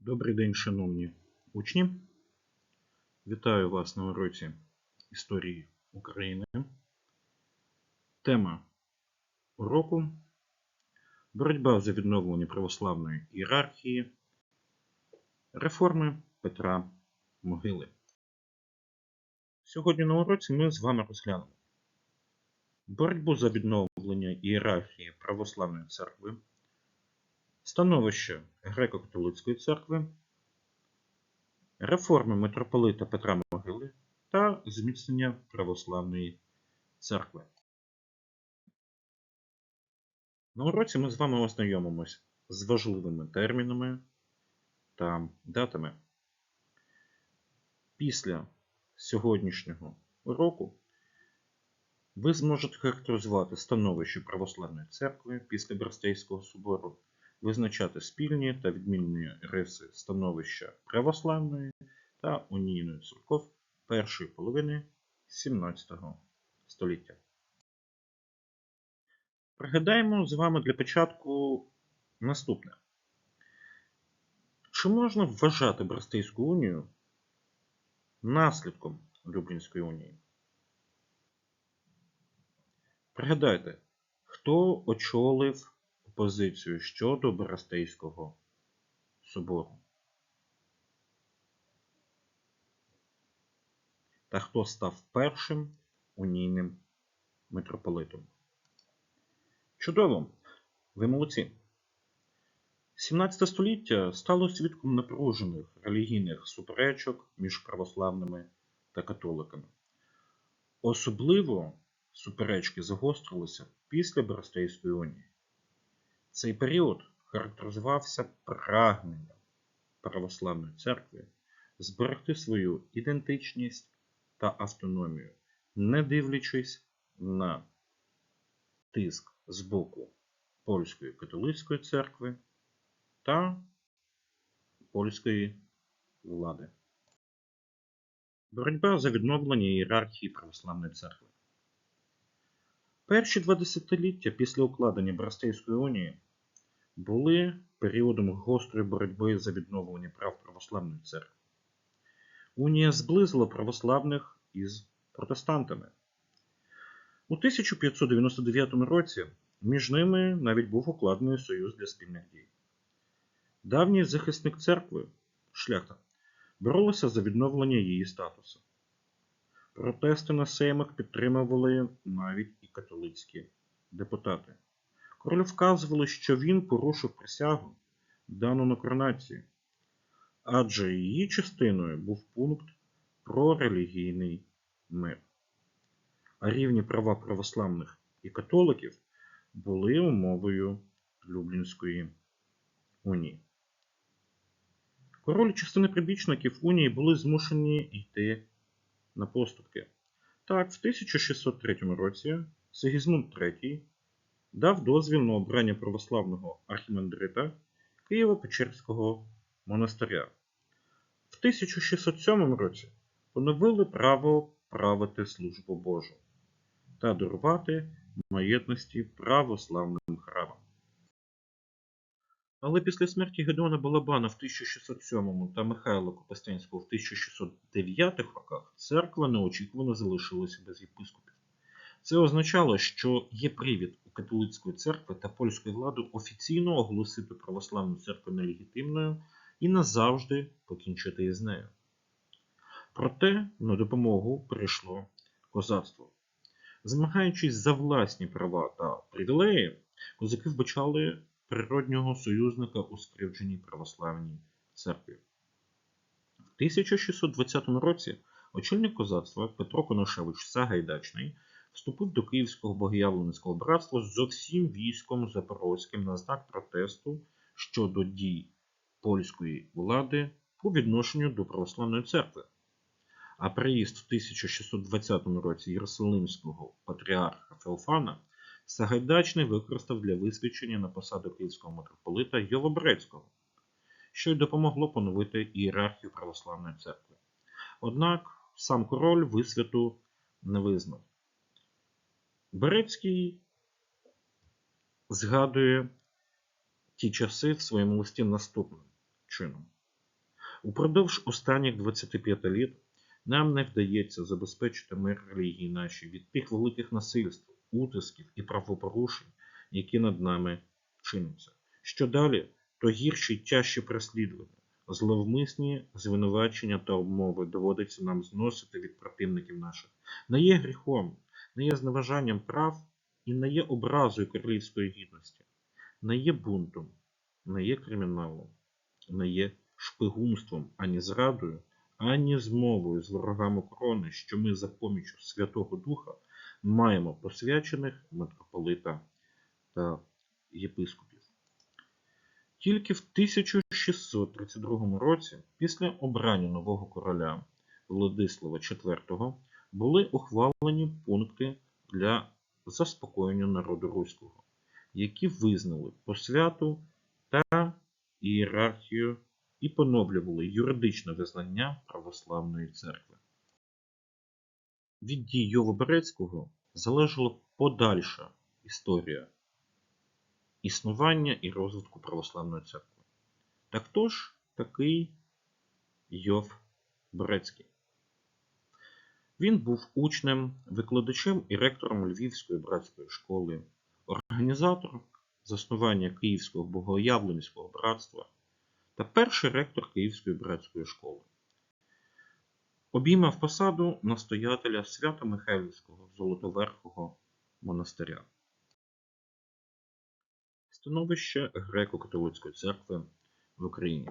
Добрий день, шановні учні. Вітаю вас на уроці історії України. Тема уроку боротьба за відновлення православної ієрархії, реформи Петра Могили. Сьогодні на уроці ми з вами розглянемо боротьбу за відновлення ієрархії православної церкви, становище Греко-католицької церкви, реформи митрополита Петра Могили та зміцнення православної церкви. На уроці ми з вами ознайомимось з важливими термінами та датами. Після сьогоднішнього уроку ви зможете характеризувати становище православної церкви після Берстейського собору, визначати спільні та відмінні риси становища православної та унійної церков першої половини 17 століття. Пригадаємо з вами для початку наступне. Чи можна вважати Брестейську унію наслідком Люблінської унії? Пригадайте, хто очолив опозицію щодо Берестейського собору? Та хто став першим унійним митрополитом? Чудово! Ви молодці! 17 століття стало свідком напружених релігійних суперечок між православними та католиками. Особливо суперечки загострилися після Берестейської унії. Цей період характеризувався прагненням православної церкви зберегти свою ідентичність та автономію, не дивлячись на тиск з боку польської католицької церкви та польської влади. Боротьба за відновлення ієрархії православної церкви. Перші два десятиліття після укладення Брастейської унії були періодом гострої боротьби за відновлення прав православної церкви. Унія зблизила православних із протестантами. У 1599 році між ними навіть був укладений союз для спільних дій. Давній захисник церкви, шляхта, боролися за відновлення її статусу. Протести на сеймах підтримували навіть і католицькі депутати. Король вказували, що він порушив присягу, дану на коронації, адже її частиною був пункт про релігійний мир. А рівні права православних і католиків були умовою Люблінської унії. Король частини прибічників унії були змушені йти на поступки. Так, в 1603 році Сигізмунд III дав дозвіл на обрання православного архімандрита Києво-Печерського монастиря. В 1607 році поновили право правити службу Божу та дарувати маєтності православним храмам. Але після смерті Гедеона Балабана в 1607 та Михайла Копостянського в 1609 роках церква неочікувано залишилася без єпископів. Це означало, що є привід у католицької церкви та польської влади офіційно оголосити православну церкву нелегітимною і назавжди покінчити із нею. Проте на допомогу прийшло козацтво. Змагаючись за власні права та привілеї, козаки вбачали природнього союзника у скривдженій православній церкві. В 1620 році очільник козацтва Петро Коношевич Сагайдачний вступив до Київського богоявленського братства з усім військом запорозьким на знак протесту щодо дій польської влади по відношенню до православної церкви. А приїзд в 1620 році Єрусалимського патріарха Феофана Сагайдачний використав для висвячення на посаду київського митрополита Йолобрецького, що й допомогло поновити ієрархію православної церкви. Однак сам король висвяту не визнав. Берецький згадує ті часи в своєму листі наступним чином. Упродовж останніх 25 літ нам не вдається забезпечити мир релігії нашій від тих великих насильств, утисків і правопорушень, які над нами чиняться. Що далі, то гірші й тяжчі переслідування, зловмисні звинувачення та обмови доводиться нам зносити від противників наших. Не є гріхом, не є зневажанням прав і не є образою королівської гідності, не є бунтом, не є криміналом, не є шпигунством, ані зрадою, ані змовою з ворогами корони, що ми за помічю Святого Духа маємо посвячених митрополита та єпископів. Тільки в 1632 році, після обрання нового короля Владислава IV, були ухвалені пункти для заспокоєння народу руського, які визнали посвяту та ієрархію і поновлювали юридичне визнання православної церкви. Від дій Йова Берецького залежала подальша історія існування і розвитку православної церкви. Так хто такий Йов Берецький? Він був учнем, викладачем і ректором Львівської братської школи, організатором заснування Київського богоявленського братства та перший ректор Київської братської школи. Обіймав посаду настоятеля Свято-Михайлівського Золотоверхого монастиря. Становище Греко-католицької церкви в Україні.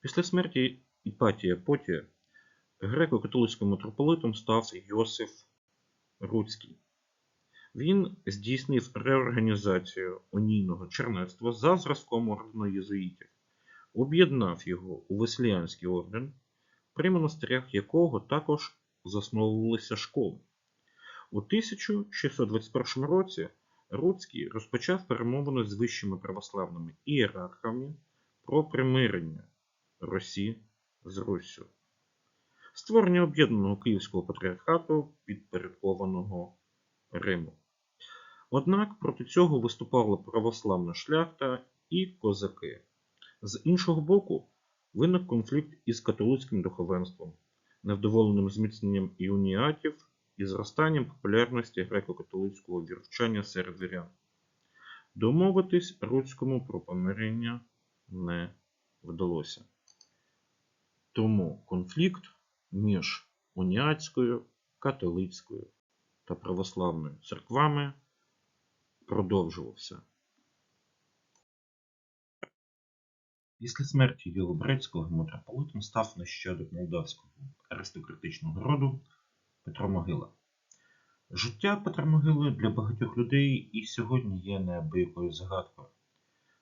Після смерті Іпатія Потія греко-католицьким митрополитом став Йосиф Руцький. Він здійснив реорганізацію унійного чернецтва за зразком ордену єзуїтів, об'єднав його у Весліанський орден, при монастирях якого також засновувалися школи. У 1621 році Руцький розпочав перемовини з вищими православними ієрархами про примирення Росії з Руссю, створення об'єднаного Київського патріархату підпорядкованого Риму. Однак проти цього виступала православна шляхта і козаки. З іншого боку, виник конфлікт із католицьким духовенством, невдоволеним зміцненням іуніатів і зростанням популярності греко-католицького вірчання серед вірян. Домовитись руцькому про помирення не вдалося. Тому конфлікт між уніатською, католицькою та православною церквами продовжувався. Після смерті Білобрецького митрополитом став нащадок молдавського аристократичного роду Петро Могила. Життя Петра Могили для багатьох людей і сьогодні є неабиякою загадкою.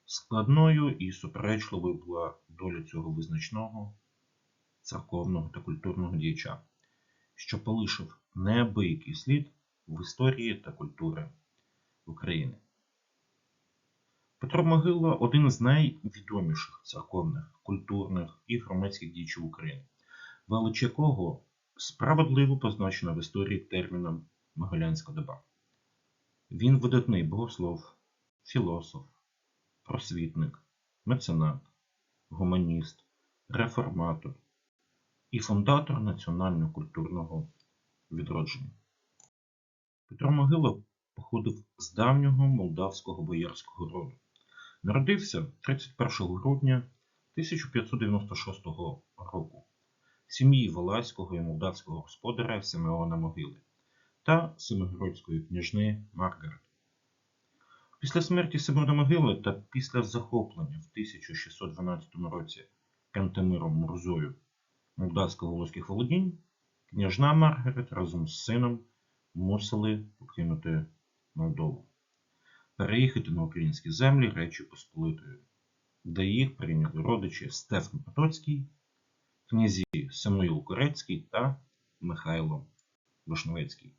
Складною і суперечливою була доля цього визначного церковного та культурного діяча, що полишив неабиякий слід в історії та культури України. Петро Могила один з найвідоміших церковних, культурних і громадських діячів України, велич якого справедливо позначено в історії терміном Могилянська доба. Він видатний богослов, філософ, просвітник, меценат, гуманіст, реформатор і фундатор національно-культурного відродження. Петро Могила походив з давнього молдавського боярського роду. Народився 31 грудня 1596 року в сім'ї Валаського і молдавського господаря Симеона Могили та Семигородської княжни Маргарет. Після смерті Симеона Могили та після захоплення в 1612 році Кантемиром Мурзою молдавсько-волоських володінь, княжна Маргарет разом з сином мусили покинути Молдову, переїхати на українські землі Речі Посполитої, де їх прийняли родичі Стефан Потоцький, князі Самуїл Корецький та Михайло Вишневецький.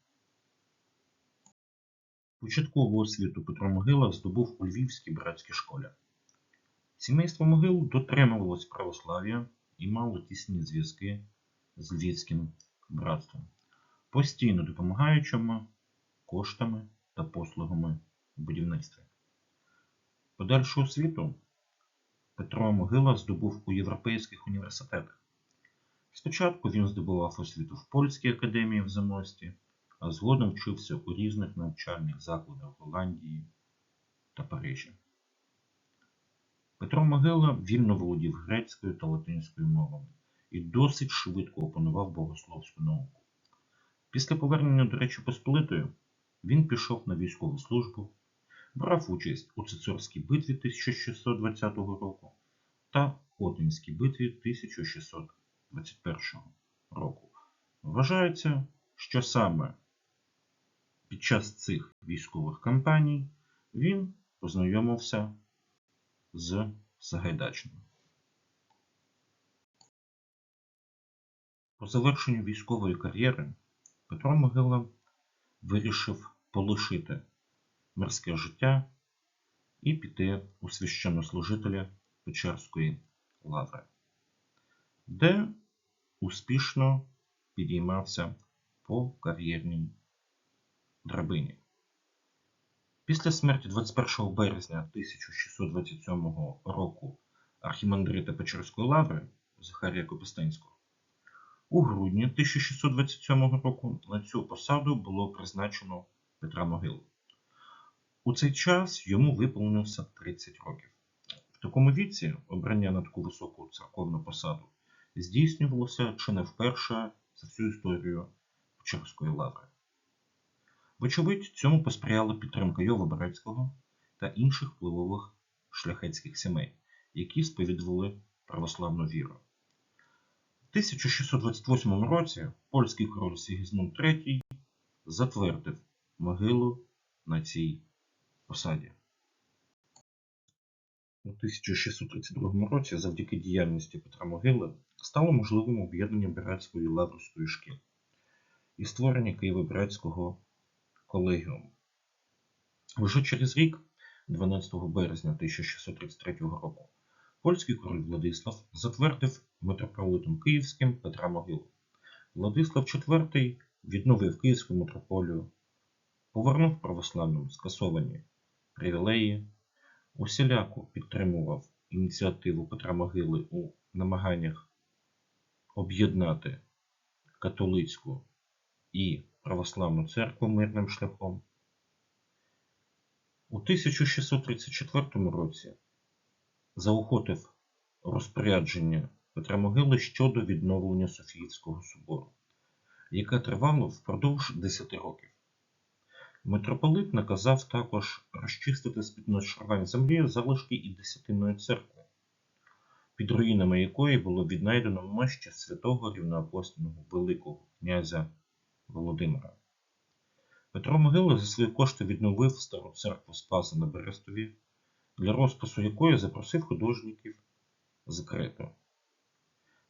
Початкову освіту Петро Могила здобув у Львівській братській школі. Сімейство Могил дотримувалось православ'я і мало тісні зв'язки з Львівським братством, постійно допомагаючими коштами та послугами у будівництві. Подальшу освіту Петро Могила здобув у європейських університетах. Спочатку він здобував освіту в Польській академії в Замості, а згодом вчився у різних навчальних закладах Голландії та Парижі. Петро Могила вільно володів грецькою та латинською мовами і досить швидко опанував богословську науку. Після повернення до Речі Посполитої він пішов на військову службу, брав участь у Цицорській битві 1620 року та Хотинській битві 1621 року. Вважається, що саме під час цих військових кампаній він познайомився з Сагайдачним. По завершенню військової кар'єри Петро Могила вирішив полишити мирське життя і піти у священнослужителя Печерської лаври, де успішно підіймався по кар'єрній драбині. Після смерті 21 березня 1627 року архімандрита Печерської лаври Захарія Копистинського у грудні 1627 року на цю посаду було призначено Петра Могилу. У цей час йому виповнився 30 років. В такому віці обрання на таку високу церковну посаду здійснювалося чи не вперше за всю історію Печерської лаври. Вочевидь, цьому посприяла підтримка Йова Берецького та інших впливових шляхетських сімей, які сповідували православну віру. В 1628 році польський король Сігізмунд III затвердив могилу на цій посаді. У 1632 році завдяки діяльності Петра Могили стало можливим об'єднання Берецької лаврської шкіл і створення Києво-Берецького колегіуму. Вже через рік, 12 березня 1633 року, польський король Владислав затвердив митрополитом Київським Петра Могилу. Владислав IV відновив Київську митрополію, повернув православним скасовані привілеї, усіляко підтримував ініціативу Петра Могили у намаганнях об'єднати католицьку і православну церкву мирним шляхом. У 1634 році заохотив розпорядження Петра Могили щодо відновлення Софіївського собору, яке тривало впродовж 10 років. Митрополит наказав також розчистити з-під нашарувань землі залишки і десятинної церкви, під руїнами якої було віднайдено мощі святого рівноапостольного Великого князя Володимира. Петро Могила за свої кошти відновив стару церкву Спаса на Берестові, для розпису якої запросив художників з Крету.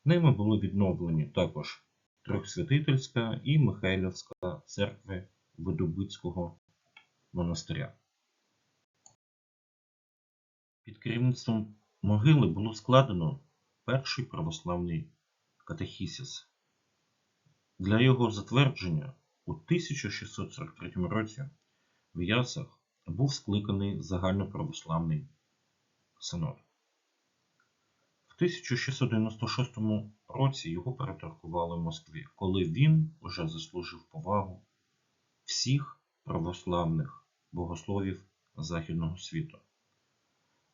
Ними були відновлені також Трьохсвятительська і Михайлівська церкви Видобицького монастиря. Під керівництвом могили було складено перший православний катехісіс. Для його затвердження у 1643 році в Ясах був скликаний загальноправославний синод. В 1696 році його переторкували в Москві, коли він уже заслужив повагу всіх православних богословів Західного світу.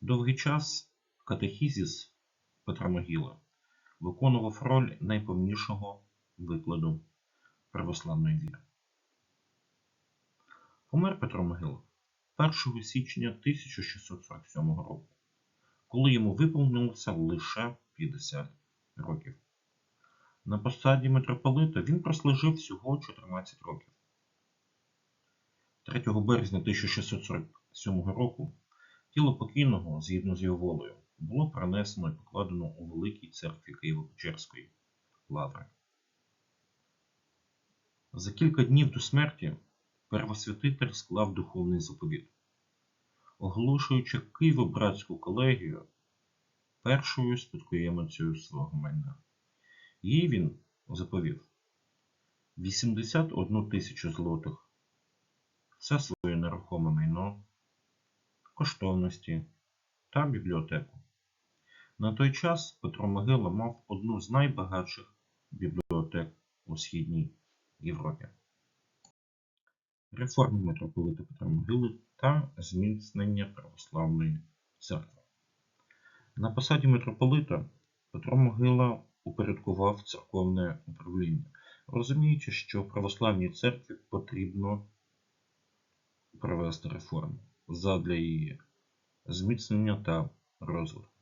Довгий час катехізіс Петра Могила виконував роль найповнішого викладу православної віри. Помер Петро Могила 1 січня 1647 року, коли йому виповнилося лише 50 років. На посаді митрополита він прослужив всього 14 років. 3 березня 1647 року тіло покійного, згідно з його волею, було перенесено і покладено у Великій церкві Києво-Печерської лаври. За кілька днів до смерті первосвятитель склав духовний заповіт, оголошуючи Києво-братську колегію першою спадкоємицею свого майна. Їй він заповів 81 тисячу злотих, все своє нерухоме майно, коштовності та бібліотеку. На той час Петро Могила мав одну з найбагатших бібліотек у Східній Європі. Реформи митрополита Петра Могили та зміцнення православної церкви. На посаді митрополита Петро Могила упорядкував церковне управління, розуміючи, що православній церкві потрібно провести реформи задля її зміцнення та розвитку.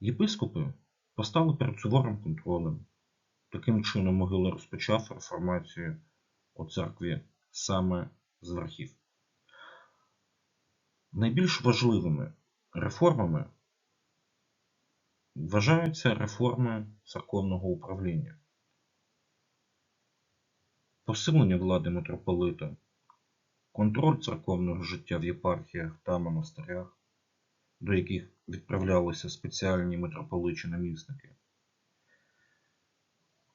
Єпископи постали перед суворим контролем. Таким чином Могила розпочав реформацію у церкві саме з верхів. Найбільш важливими реформами вважаються реформи церковного управління, посилення влади митрополита, контроль церковного життя в єпархіях та монастирях, до яких відправлялися спеціальні митрополичі намісники.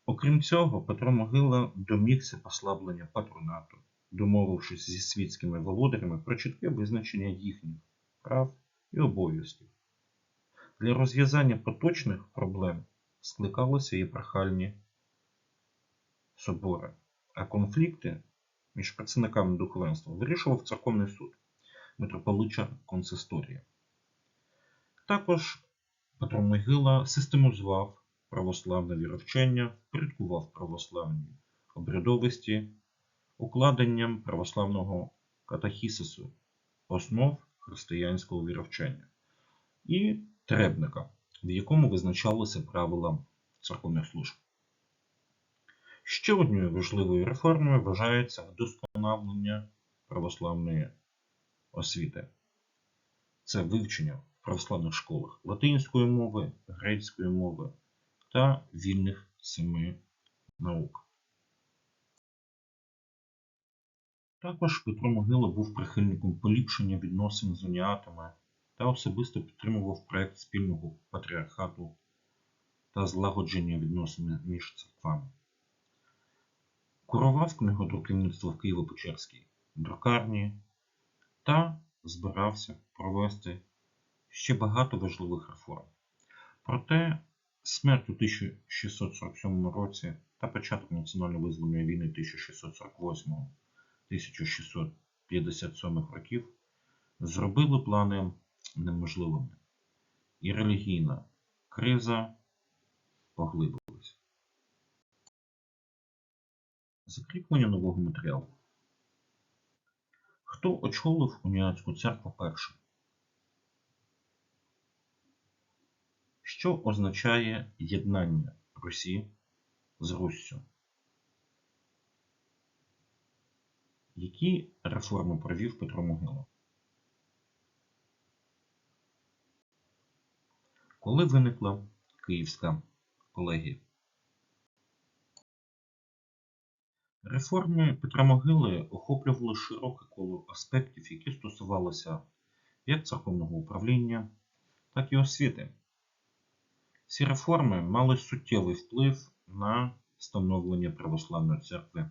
Окрім цього, Петро Могила домігся послаблення патронату, домовившись зі світськими володарями про чітке визначення їхніх прав і обов'язків. Для розв'язання поточних проблем скликалися єпархальні собори, а конфлікти між працівниками духовенства вирішував церковний суд, митрополича консисторія. Також Петро Могила систематизував православне віровчення, впорядкував православні обрядовості, укладенням православного катахісису, основ християнського віровчення і требника, в якому визначалися правила церковних служб. Ще однією важливою реформою вважається вдосконалення православної освіти. Це вивчення в православних школах латинської мови, грецької мови та вільних семи наук. Також Петро Могила був прихильником поліпшення відносин з уніатами та особисто підтримував проект спільного патріархату та злагодження відносин між церквами. Курував книгодруківництво в Києво-Печерській друкарні та збирався провести ще багато важливих реформ. Проте смерть у 1647 році та початок національно-визвольної війни 1648-1657 років зробили плани неможливими, і релігійна криза поглибилась. Закріплення нового матеріалу. Хто очолив уніатську церкву першим? Що означає єднання Русі з Руссю? Які реформи провів Петро Могила? Коли виникла Київська колегія? Реформи Петра Могили охоплювали широке коло аспектів, які стосувалися як церковного управління, так і освіти. Ці реформи мали суттєвий вплив на становлення православної церкви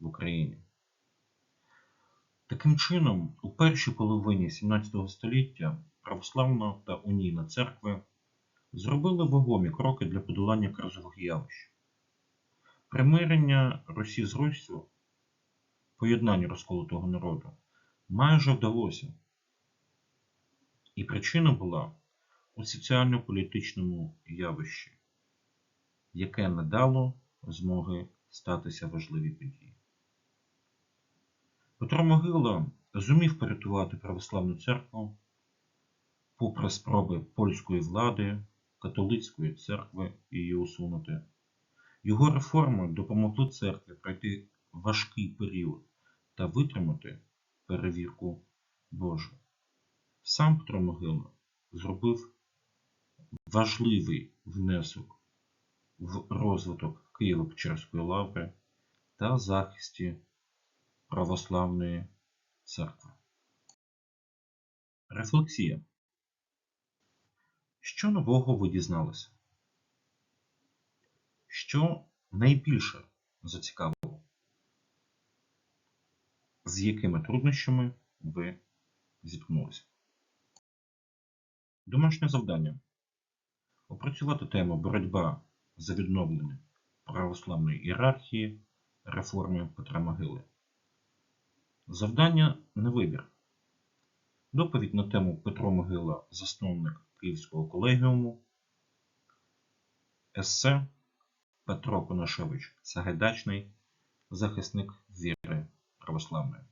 в Україні. Таким чином, у першій половині XVII століття православна та унійна церкви зробили вагомі кроки для подолання кризових явищ. Примирення Росії з Руссю, поєднання розколотого народу, майже вдалося. І причина була у соціально-політичному явищі, яке не дало змоги статися важливі події. Петро Могила зумів порятувати православну церкву попри спроби польської влади, католицької церкви її усунути. Його реформи допомогли церкві пройти важкий період та витримати перевірку Божу. Сам Петро Могила зробив важливий внесок в розвиток Києво-Печерської лаври та захисті православної церкви. Рефлексія. Що нового ви дізналися? Що найбільше зацікавило? З якими труднощами ви зіткнулися? Домашнє завдання. Опрацювати тему боротьба за відновлення православної ієрархії реформи Петра Могили. Завдання на вибір. Доповідь на тему Петро Могила, засновник Київського колегіуму. Есе Петро Конашевич Сагайдачний, захисник віри православної.